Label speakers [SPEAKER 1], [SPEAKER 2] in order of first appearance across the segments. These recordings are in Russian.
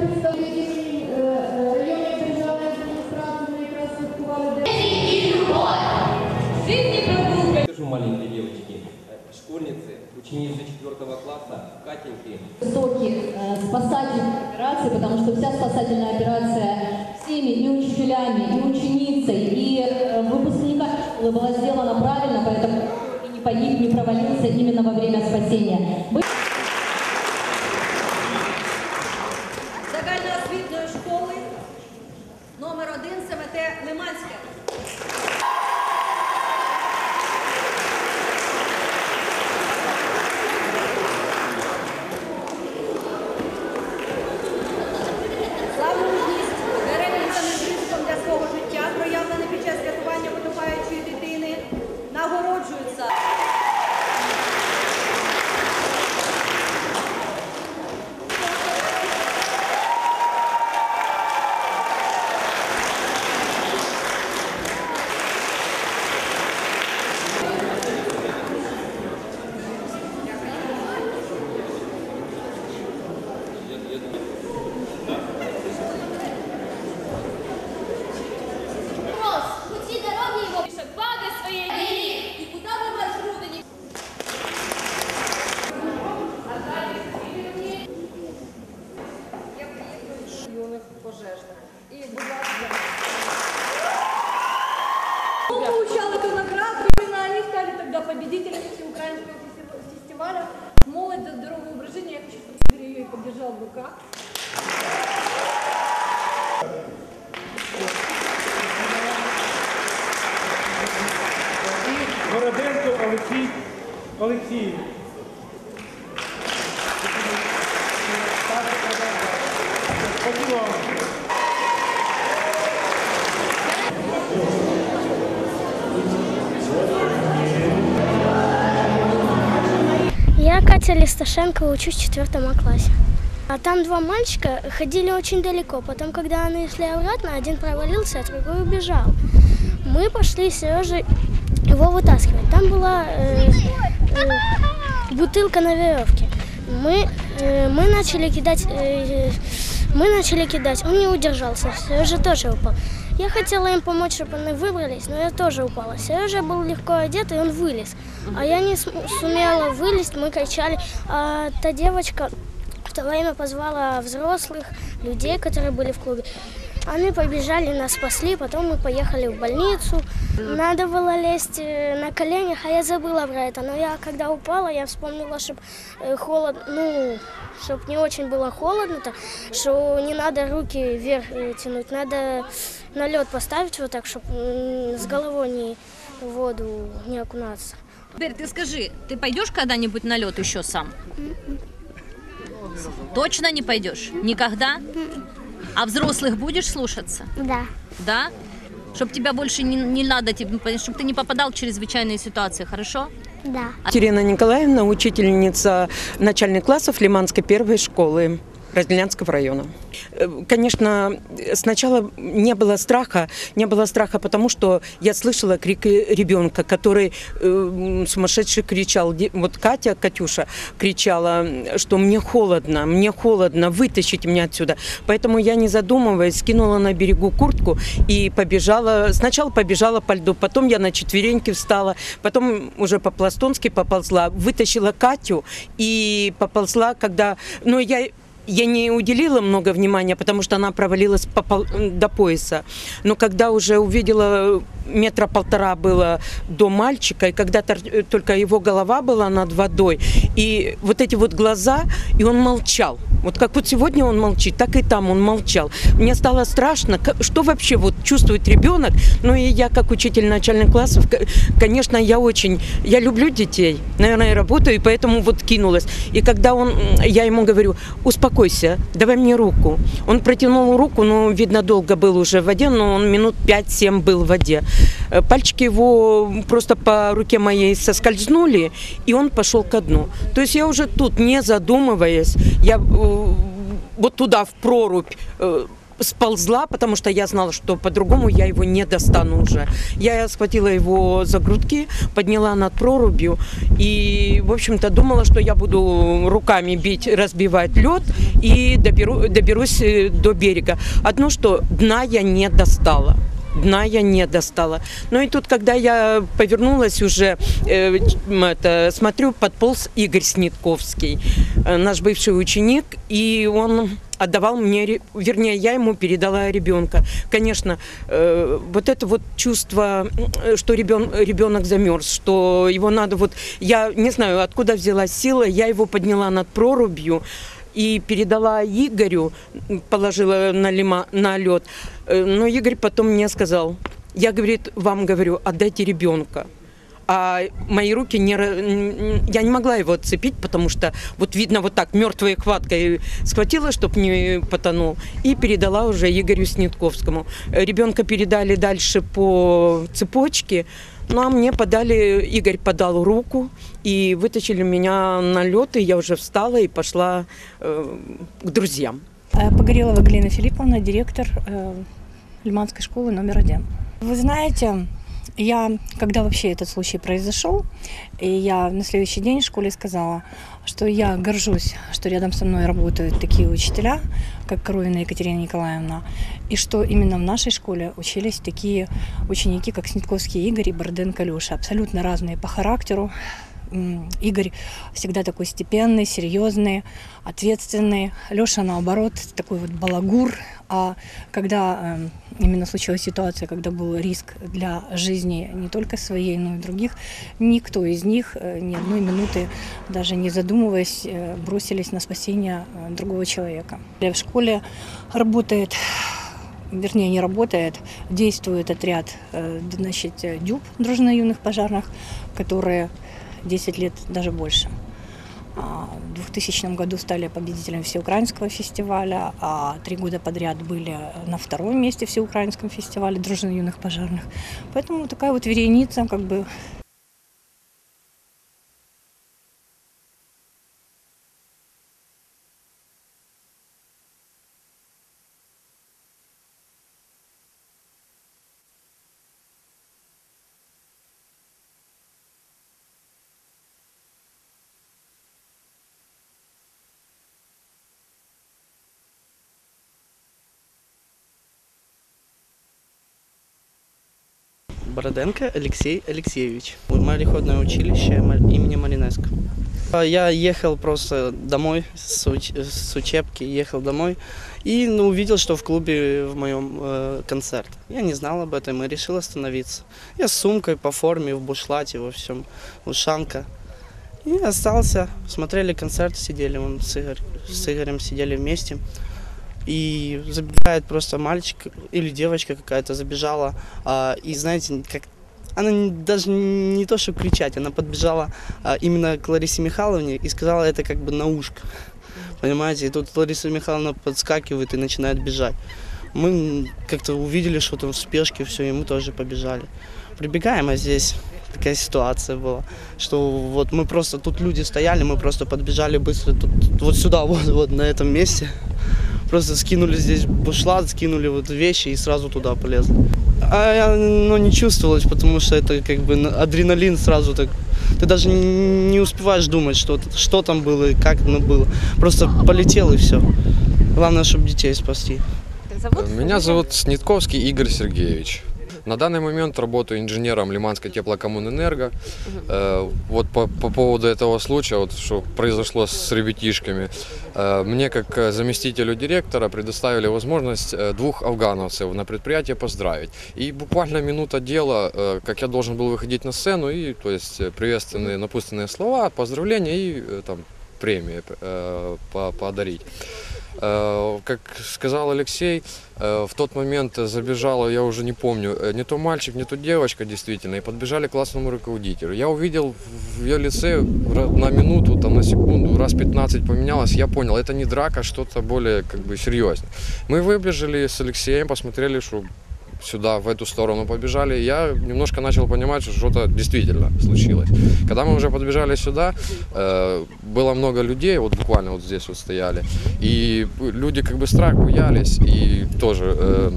[SPEAKER 1] представники районної державної адміністрації якраз святкували девочки, э, школьницы, ученицы 4 класса, Катеньки.
[SPEAKER 2] Сроки э, спасательной операции, потому что вся спасательная операция всеми и учителями, и ученицей, и э, выпускниками была сделана правильно, поэтому и не погиб, не провалился именно во время спасения.
[SPEAKER 3] Олексій Олексій.
[SPEAKER 4] Я Катя Листашенко, учусь в четвертом классе. А там два мальчика ходили очень далеко. Потом, когда они шли обратно, один провалился, а другой убежал. Мы пошли с Сережей его вытаскивать. Там была э, э, бутылка на веревке. Мы, э, мы начали кидать, э, мы начали кидать. Он не удержался. Сережа тоже упал. Я хотела им помочь, чтобы они выбрались, но я тоже упала. Сережа был легко одет, и он вылез. А я не сумела вылезть, мы кричали. А та девочка в то время позвала взрослых, людей, которые были в клубе. Они побежали, нас спасли, потом мы поехали в больницу. Надо было лезть э, на коленях, а я забыла про это. Но я, когда упала, я вспомнила, чтобы холод, ну, чтобы не очень было холодно, то, что не надо руки вверх э, тянуть, надо на лед поставить вот так, чтобы с головой не в воду не окунаться.
[SPEAKER 5] Теперь ты скажи, ты пойдешь когда-нибудь на лед еще сам? Точно не пойдешь? Никогда? А взрослых будешь слушаться?
[SPEAKER 4] Да.
[SPEAKER 5] Да? Чтобы тебя больше не, не надо, чтобы ты не попадал в чрезвычайные ситуации, хорошо?
[SPEAKER 4] Да.
[SPEAKER 6] Екатерина Николаевна, учительница начальных классов Лиманской первой школы Разделянского района. Э, Конечно, сначала не было страха, не было страха, потому что я слышала крики ребенка, который э, сумасшедший кричал. Вот Катя, Катюша кричала, что мне холодно, мне холодно, вытащите меня отсюда. Поэтому я, не задумываясь, скинула на берегу куртку и побежала. Сначала побежала по льду, потом я на четвереньки встала, потом уже по-пластунски поползла, вытащила Катю и поползла, когда... Ну, я я не уделила много внимания, потому что она провалилась по пол- до пояса. Но когда уже увидела метра полтора было до мальчика, и когда тор- только его голова была над водой, и вот эти вот глаза, и он молчал. Вот как вот сегодня он молчит, так и там он молчал. Мне стало страшно, что вообще вот чувствует ребенок. Ну и я как учитель начальных классов, конечно, я очень, я люблю детей, наверное, и работаю, и поэтому вот кинулась. И когда он, я ему говорю, успокойся, давай мне руку. Он протянул руку, ну, видно, долго был уже в воде, но он минут 5-7 был в воде. Э, Пальчики его просто по руке моей соскользнули, и он пошел ко дну. То есть я уже тут, не задумываясь, я э, вот туда, в прорубь, э, сползла, потому что я знала, что по-другому я его не достану уже. Я схватила его за грудки, подняла над прорубью и, в общем-то, думала, что я буду руками бить, разбивать лед и доберу, доберусь э, до берега. Одно, что дна я не достала. дна я не достала. Ну и тут, когда я повернулась уже, э, это, смотрю, подполз Игорь Снитковский, э, наш бывший ученик, и он отдавал мне, вернее, я ему передала ребенка. Конечно, э, вот это вот чувство, м, что ребен, ребенок замерз, что его надо вот, я не знаю, откуда взялась сила, я его подняла над прорубью и передала Игорю, положила на, лима, на лед. Э, Но Игорь потом мне сказал, я, говорит, вам говорю, отдайте ребенка. А мои руки не... Я не могла его отцепить, потому что вот видно вот так мертвой хваткой схватила, чтобы не потонул, и передала уже Игорю Снитковскому. Ребенка передали дальше по цепочке, ну а мне подали, Игорь подал руку и вытащили меня на лед, и я уже встала и пошла э, к друзьям.
[SPEAKER 7] Э, Погорелова Галина Филипповна, директор э, Лиманской школы номер один. Вы знаете, я, когда вообще этот случай произошел, и я на следующий день в школе сказала, что я горжусь, что рядом со мной работают такие учителя, как Коровина Екатерина Николаевна, и что именно в нашей школе учились такие ученики, как Снитковский Игорь и Борденко Леша, абсолютно разные по характеру, Игорь всегда такой степенный, серьезный, ответственный. Леша, наоборот, такой вот балагур. А когда э, именно случилась ситуация, когда был риск для жизни не только своей, но и других, никто из них э, ни одной минуты, даже не задумываясь, э, бросились на спасение э, другого человека. В школе работает вернее, не работает, действует отряд значит, ДЮБ, дружина юных пожарных, которые 10 лет, даже больше. А, В 2000 году стали победителем всеукраинского фестиваля, а три года подряд были на втором месте всеукраинском фестивале дружины юных пожарных. Поэтому такая вот вереница, как бы
[SPEAKER 8] Бороденко Алексей Алексеевич. Мореходное училище имени Маринеско. А Я ехал просто домой с, уч- с учебки, ехал домой и ну, увидел, что в клубе в моем э, концерт. Я не знал об этом и решил остановиться. Я с сумкой по форме, в бушлате, во всем, ушанка. И остался, смотрели концерт, сидели вон с, Игорь- с Игорем, сидели вместе. И забегает просто мальчик или девочка какая-то забежала. а, и знаете, как она даже не то, что кричать, она подбежала а, именно к Ларисе Михайловне и сказала это как бы на ушко. Понимаете, и тут Лариса Михайловна подскакивает и начинает бежать. Мы как-то увидели, что там в спешке все, и мы тоже побежали. Прибегаем, а здесь такая ситуация была, что вот мы просто, тут люди стояли, мы просто подбежали быстро тут, вот сюда, вот, вот на этом месте. Просто скинули здесь бушлат, скинули вот вещи и сразу туда полезли. А я, ну, не чувствовалось, потому что это как бы на- адреналин сразу так. Ты даже не успеваешь думать, что, что там было и как оно было. Просто полетел и все. Главное, чтобы детей спасти.
[SPEAKER 9] Меня зовут Снитковский Игорь Сергеевич. На данный момент работаю инженером Лиманской теплокоммунэнерго. Э, вот по, по поводу этого случая, вот что произошло с ребятишками, э, мне как э, заместителю директора предоставили возможность э, двух афгановцев на предприятие поздравить. И буквально минута дела, э, как я должен был выходить на сцену и, то есть, приветственные, напутственные слова, поздравления и э, там премии э, по- подарить. Э, Как сказал Алексей, э, в тот момент забежала, я уже не помню, э, не то мальчик, не то девочка действительно, и подбежали к классному руководителю. Я увидел в ее лице на минуту, там, на секунду, раз 15 поменялось, я понял, это не драка, что-то более как бы серьезное. Мы выбежали с Алексеем, посмотрели, что сюда, в эту сторону побежали, я немножко начал понимать, что что-то действительно случилось. Когда мы уже подбежали сюда, э, было много людей, вот буквально вот здесь вот стояли, и люди как бы страх боялись, и тоже э,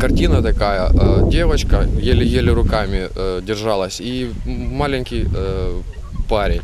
[SPEAKER 9] картина такая, э, девочка еле-еле руками э, держалась, и маленький э, парень.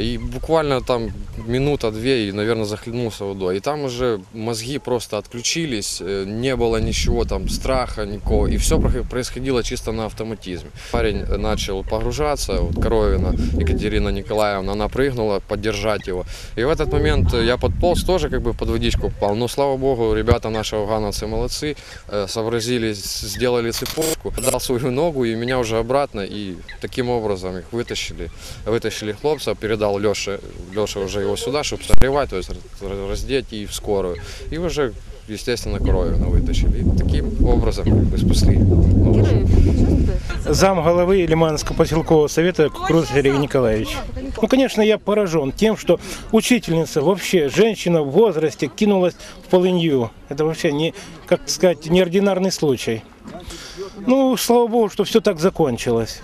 [SPEAKER 9] И буквально там минута-две, и, наверное, захлебнулся водой. И там уже мозги просто отключились, э, не было ничего там, страха никакого. И все происходило чисто на автоматизме. Парень начал погружаться, вот Коровина Екатерина Николаевна, она прыгнула поддержать его. И в этот момент я подполз тоже как бы под водичку попал. Но, слава богу, ребята наши афгановцы молодцы, э, сообразили, сделали цепочку, дал свою ногу и меня уже обратно. И таким образом их вытащили, вытащили хлопца, передал Леше, Леша уже его сюда, чтобы согревать, то есть раздеть и в скорую. И уже, естественно, Коровина вытащили. И таким образом как бы спасли.
[SPEAKER 3] Зам головы Лиманского поселкового совета Кукруз Сергей Николаевич. Ну, конечно, я поражен тем, что учительница, вообще женщина в возрасте кинулась в полынью. Это вообще не, как сказать, неординарный случай. Ну, слава богу, что все так закончилось.